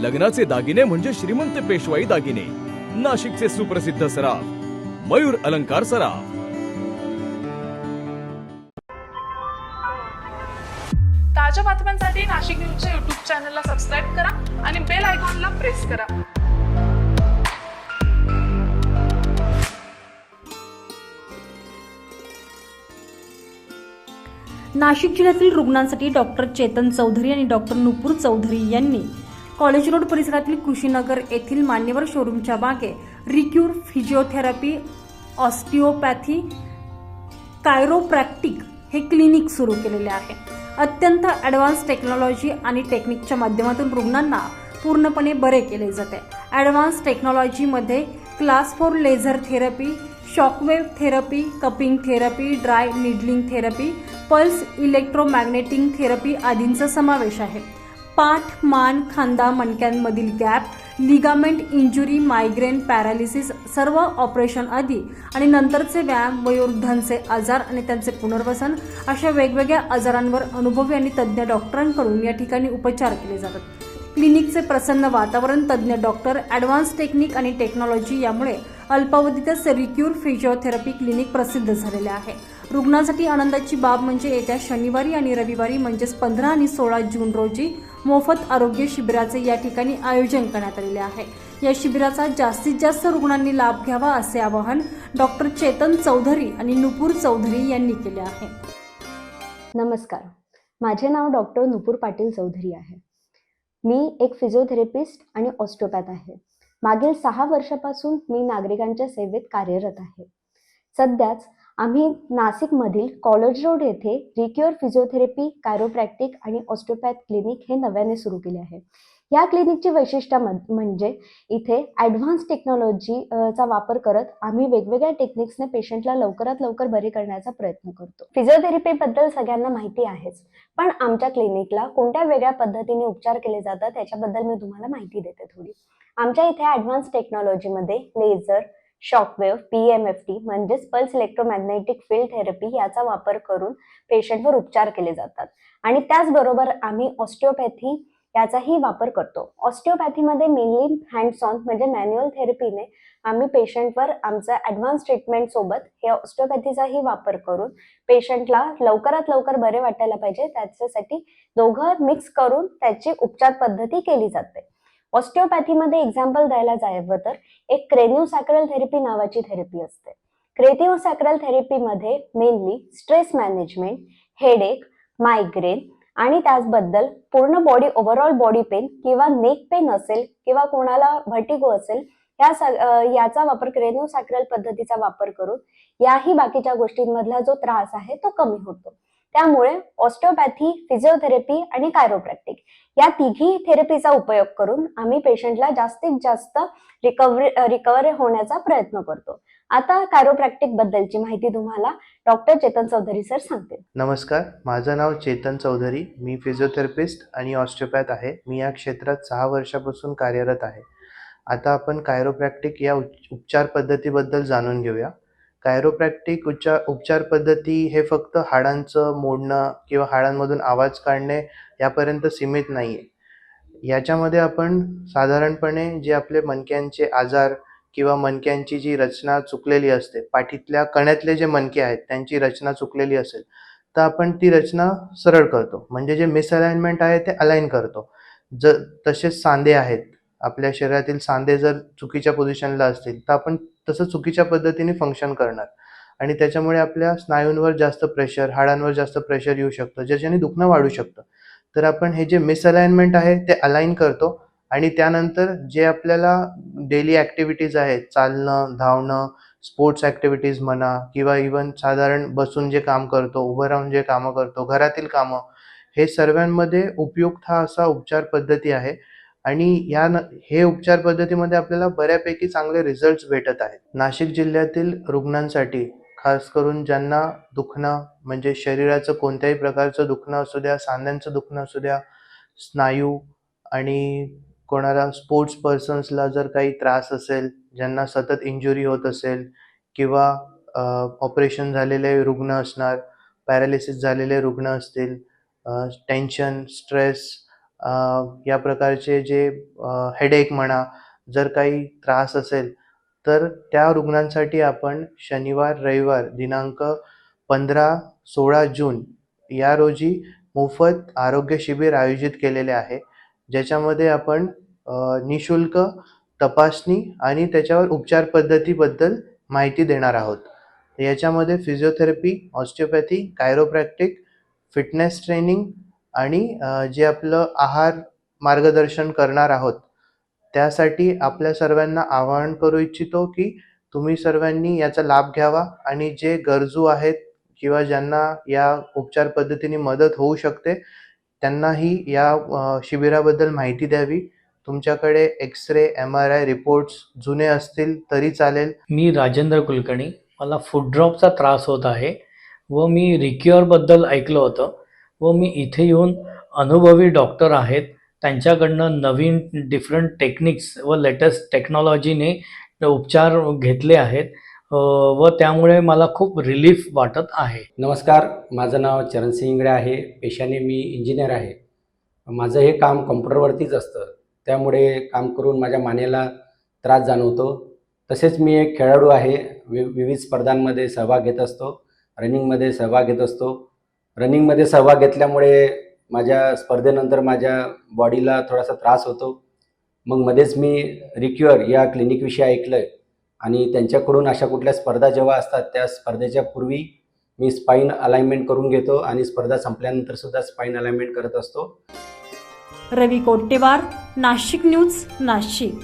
लग्नाचे दागिने म्हणजे श्रीमंत पेशवाई दागिने. नाशिकचे सुप्रसिद्ध सराफ मयूर अलंकार सराफ. ताज्या बातम्यांसाठी नाशिक न्यूजच्या युट्यूब चॅनलला सबस्क्राईब करा आणि बेल आयकॉनला प्रेस करा. नाशिक जिल्ह्यातील रुग्णांसाठी डॉक्टर चेतन चौधरी आणि डॉक्टर नुपूर चौधरी यांनी कॉलेज रोड परिसरातील कृषीनगर येथील मान्यवर शोरूमच्या मागे रिक्यूर फिजिओथेरपी ऑस्टिओपॅथी कायरोप्रॅक्टिक हे क्लिनिक सुरू केलेले आहे. अत्यंत ॲडव्हान्स टेक्नॉलॉजी आणि टेक्निकच्या माध्यमातून रुग्णांना पूर्णपणे बरे केले जाते. ॲडव्हान्स टेक्नॉलॉजीमध्ये class four laser therapy shockwave therapy cupping therapy dry needling therapy pulse electromagneting therapy आदींचा समावेश आहे. पाठ मान खांदा मणक्यांमधील gap ligament injury migraine paralysis सर्व ऑपरेशन आधी आणि नंतरचे व्यायाम वयोवृद्धांचे आजार आणि त्यांचे पुनर्वसन अशा वेगवेगळ्या आजारांवर अनुभवी आणि तज्ज्ञ डॉक्टरांकडून या ठिकाणी उपचार केले जातात. क्लिनिकचे प्रसन्न वातावरण तज्ज्ञ डॉक्टर ॲडव्हान्स टेक्निक आणि टेक्नॉलॉजी यामुळे अल्पावधीतच रिक्यूर फिजिओथेरपी क्लिनिक प्रसिद्ध झालेले आहे. रुग्णासाठी आनंदाची बाब म्हणजे येत्या शनिवारी आणि रविवारी म्हणजेच पंधरा आणि सोळा जून रोजी मोफत आरोग्य शिबिराचे या ठिकाणी आयोजन करण्यात आलेले आहे. या शिबिराचा जास्तीत जास्त रुग्णांनी लाभ घ्यावा असे आवाहन डॉक्टर चेतन चौधरी आणि नुपूर चौधरी यांनी केले आहे. नमस्कार. माझे नाव डॉक्टर नुपूर पाटील चौधरी आहे. मी एक फिजिओथेरपिस्ट आणि ऑस्टोपॅथ आहे. मागील सहा वर्षापासून मी नागरिकांच्या सेवेत कार्यरत आहे. सध्याच आम्ही नाशिकमधील कॉलेज रोड येथे रिक्युअर फिजिओथेरपी कायरोप्रॅक्टिक आणि ऑस्ट्रोपॅथ क्लिनिक हे नव्याने सुरू केले आहे. या क्लिनिकची वैशिष्ट्य म्हणजे इथे ॲडव्हान्स टेक्नॉलॉजी चा वापर करत आम्ही वेगवेगळ्या टेक्निक्सने पेशंटला लवकरात लवकर बरे करण्याचा प्रयत्न करतो. फिजिओथेरपीबद्दल सगळ्यांना माहिती आहेच पण आमच्या क्लिनिकला कोणत्या वेगळ्या पद्धतीने उपचार केले जातात त्याच्याबद्दल मी तुम्हाला माहिती देते थोडी. आमच्या इथे ॲडव्हान्स टेक्नॉलॉजीमध्ये laser shockwave P M F T म्हणजेच पल्स इलेक्ट्रोमॅग्नेटिक फील्ड थेरपी याचा वापर करून पेशंटवर उपचार केले जातात. आणि त्याचबरोबर आम्ही ऑस्टिओपॅथी याचाही वापर करतो. ऑस्टिओपॅथीमध्ये मेनली हँड्स ऑन म्हणजे मॅन्युअल थेरपीने आम्ही पेशंटवर आमचा ॲडव्हान्स ट्रीटमेंट सोबत हे ऑस्टिओपॅथीचाही वापर करून पेशंटला लवकरात लवकर बरे वाटायला पाहिजे. त्याच्यासाठी दोघं मिक्स करून त्याची उपचार पद्धती केली जाते. ऑस्टिओपॅथीमध्ये एक्झाम्पल द्यायला जावं तर एक क्रेन्युसॅक्रल थेरपी नावाची थेरपी असते. Craniosacral थेरपीमध्ये mainly stress management headache migraine आणि त्याचबद्दल पूर्ण बॉडी ओव्हरऑल बॉडी पेन किंवा नेक पेन असेल किंवा कोणाला व्हर्टिगो असेल या स- याचा वापर क्रेनिओसॅक्रल पद्धतीचा वापर करून याही बाकीच्या गोष्टींमधला जो त्रास आहे तो कमी होतो. त्यामुळे ऑस्टिओपॅथी फिजिओथेरपी आणि कायरोप्रॅक्टिक या तिघी थेरपीचा उपयोग करून आम्ही पेशंटला जास्तीत जास्त रिकव्हरी रिकव्हरी होण्याचा प्रयत्न करतो. आता कायरोप्रॅक्टिक बद्दलची माहिती तुम्हाला डॉक्टर चेतन चौधरी सर सांगतील. नमस्कार माझं नाव चेतन चौधरी. मी फिजिओथेरपिस्ट आणि ऑस्टिओपॅथ आहे. मी या क्षेत्रात सहा वर्षापासून कार्यरत आहे. आता आपण कायरोप्रॅक्टिक या उपचार पद्धतीबद्दल जाणून घेऊया. कायरोप्रॅक्टिक उच्चार उपचार पद्धती हे फक्त हाडांचं मोडणं किंवा हाडांमधून आवाज काढणे यापर्यंत सीमित नाही आहे याच्यामध्ये आपण साधारणपणे जे आपले मणक्यांचे आजार किंवा मणक्यांची जी रचना चुकलेली असते पाठीतल्या कण्यातले जे मणके आहेत त्यांची रचना चुकलेली असेल तर आपण ती रचना सरळ करतो. म्हणजे जे मिसअलाइनमेंट आहे ते अलाइन करतो. ज तसेच सांधे आहेत. आपल्या शरीरातील सांधे जर चुकीच्या पोझिशनला असतील तर आपण तसं चुकीच्या पद्धतीने फंक्शन करणार. आणि त्याच्यामुळे आपल्या स्नायूंवर जास्त प्रेशर हाडांवर जास्त प्रेशर येऊ शकतं ज्याच्याने दुखणं वाढू शकतं. तर आपण हे जे मिसअलाइनमेंट आहे ते अलाइन करतो आणि त्यानंतर जे आपल्याला डेली ॲक्टिव्हिटीज आहेत चालणं धावणं स्पोर्ट्स ॲक्टिव्हिटीज म्हणा किंवा इवन साधारण बसून जे काम करतो उभं राहून जे कामं करतो घरातील कामं हे सर्वांमध्ये उपयुक्त हा असा उपचार पद्धती आहे. आणि या न हे उपचार पद्धतीमध्ये आपल्याला बऱ्यापैकी चांगले रिझल्ट्स भेटत आहेत. नाशिक जिल्ह्यातील रुग्णांसाठी खास करून ज्यांना दुखणं म्हणजे शरीराचं कोणत्याही प्रकारचं दुखणं असू द्या सांध्यांचं दुखणं असू द्या स्नायू आणि कोणाला स्पोर्ट्स पर्सन्सला जर काही त्रास असेल ज्यांना सतत इंजुरी होत असेल किंवा ऑपरेशन झालेले रुग्ण असणार पॅरालिसिस झालेले रुग्ण असतील टेन्शन स्ट्रेस या प्रकारचे जे हेडेक म्हणा जर काही त्रास असेल तर त्या रुग्णांसाठी आपण शनिवार रविवार दिनांक पंधरा सोळा जून या रोजी मोफत आरोग्य शिबिर आयोजित केलेले आहे. ज्याच्यामध्ये आपण निशुल्क तपासणी आणि त्याच्यावर उपचार पद्धतीबद्दल माहिती देणार आहोत. याच्यामध्ये physiotherapy osteopathy chiropractic fitness training आणि जे आपलं आहार मार्गदर्शन करणार आहोत त्यासाठी आपल्या सर्वांना आवाहन करू इच्छितो की तुम्ही सर्वांनी याचा लाभ घ्यावा आणि जे गरजू आहेत किंवा ज्यांना या उपचार पद्धतीने मदत होऊ शकते त्यांनाही या शिबिराबद्दल माहिती द्यावी. तुमच्याकडे X ray M R I reports जुने असतील तरी चालेल. मी राजेंद्र कुलकर्णी. मला फूड ड्रॉपचा त्रास होत आहे व मी रिक्युअरबद्दल ऐकलं होतं. व मी इथे येऊन अनुभवी डॉक्टर आहेत. त्यांच्याकडनं नवीन डिफरंट टेक्निक्स व लेटेस्ट टेक्नॉलॉजीने उपचार घेतले आहेत. व त्यामुळे मला खूप रिलीफ वाटत आहे. नमस्कार माझं नाव चरण इंगडे आहे. पेशाने मी इंजिनियर आहे. माझं हे काम कॉम्प्युटरवरतीच असतं. त्यामुळे काम करून माझ्या मानेला त्रास जाणवतो. तसेच मी एक खेळाडू आहे. वि विविध स्पर्धांमध्ये सहभाग घेत असतो. रनिंगमध्ये सहभाग घेत असतो. रनिंगमध्ये सहभाग घेतल्यामुळे माझ्या स्पर्धेनंतर माझ्या बॉडीला थोडासा त्रास होतो. मग मध्येच मी रिक्युअर या क्लिनिकविषयी ऐकलं आहे आणि त्यांच्याकडून अशा कुठल्या स्पर्धा जेव्हा असतात त्या स्पर्धेच्या पूर्वी मी स्पाईन अलाइनमेंट करून घेतो आणि स्पर्धा संपल्यानंतर सुद्धा स्पाईन अलाइनमेंट करत असतो. रवी कोट्टेवार नाशिक न्यूज नाशिक.